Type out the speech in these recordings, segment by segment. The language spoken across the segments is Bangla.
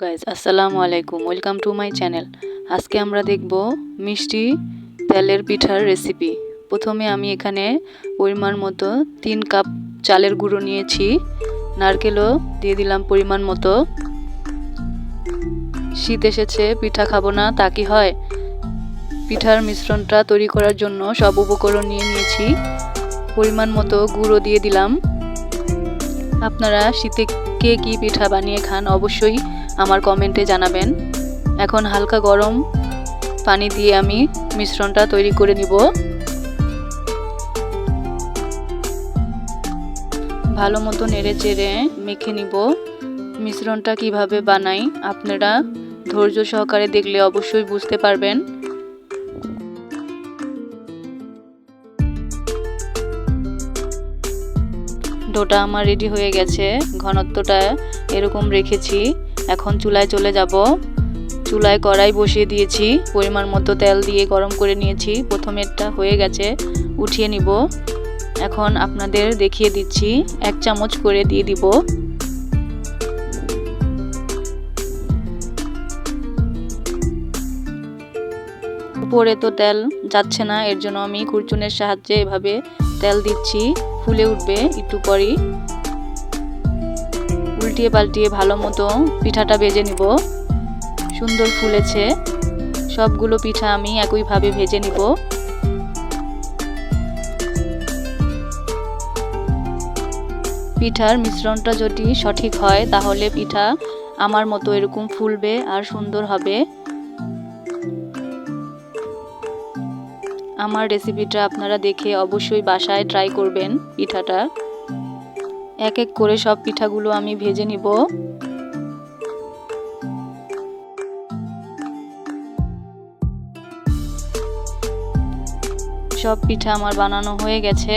গাইজ আসসালামু আলাইকুম ওয়েলকাম টু মাই চ্যানেল আজকে আমরা দেখব মিষ্টি তেলের পিঠার রেসিপি প্রথমে আমি এখানে পরিমাণ মতো তিন কাপ চালের গুঁড়ো নিয়েছি। নারকেলও দিয়ে দিলাম পরিমাণ মতো। শীত এসেছে পিঠা খাব না তা কি হয়? পিঠার মিশ্রণটা তৈরি করার জন্য সব উপকরণ নিয়ে নিয়েছি। পরিমাণ মতো গুঁড়ো দিয়ে দিলাম। আপনারা শীতে কে কী পিঠা বানিয়ে খান অবশ্যই আমার কমেন্টে জানাবেন। এখন হালকা গরম পানি দিয়ে আমি মিশ্রণটা তৈরি করে নিব। ভালো মতো নেড়ে চেড়ে মেখে নিব। মিশ্রণটা কীভাবে বানাই আপনারা ধৈর্য সহকারে দেখলে অবশ্যই বুঝতে পারবেন। ডোটা আমার রেডি হয়ে গেছে। ঘনত্বটা এরকম রেখেছি। এখন চুলায় চলে যাব। চুলায় কড়াই বসিয়ে দিয়েছি। পরিমাণ মতো তেল দিয়ে গরম করে নিয়েছি। প্রথমেরটা হয়ে গেছে, উঠিয়ে নিব। এখন আপনাদের দেখিয়ে দিচ্ছি। এক চামচ করে দিয়ে দিব। উপরে তো তেল যাচ্ছে না, এর জন্য আমি কুরচুনের সাহায্যে এভাবে তেল দিচ্ছি। ফুলে উঠবে একটু পরই। উল্টিয়ে পাল্টিয়ে ভালো মতো পিঠাটা ভেজে নিব। সুন্দর ফুলেছে। সবগুলো পিঠা আমি একইভাবে ভেজে নিব। পিঠার মিশ্রণটা যদি সঠিক হয়, তাহলে পিঠা আমার মতো এরকম ফুলবে আর সুন্দর হবে। আমার রেসিপিটা আপনারা দেখে অবশ্যই বাসায় ট্রাই করবেন পিঠাটা। এক এক করে সব পিঠাগুলো আমি ভেজে নিব। সব পিঠা আমার বানানো হয়ে গেছে।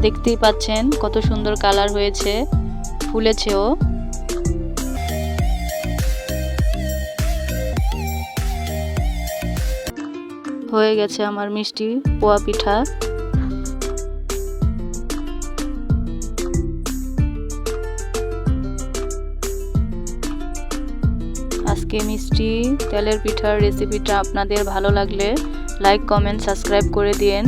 দেখতেই পাচ্ছেন কত সুন্দর কালার হয়েছে। ফুলেছেও। হয়ে গেছে আমার মিষ্টি পোয়া পিঠা। আজকে মিষ্টি তেলের পিঠার রেসিপিটা আপনাদের ভালো লাগলে লাইক কমেন্ট সাবস্ক্রাইব করে দিন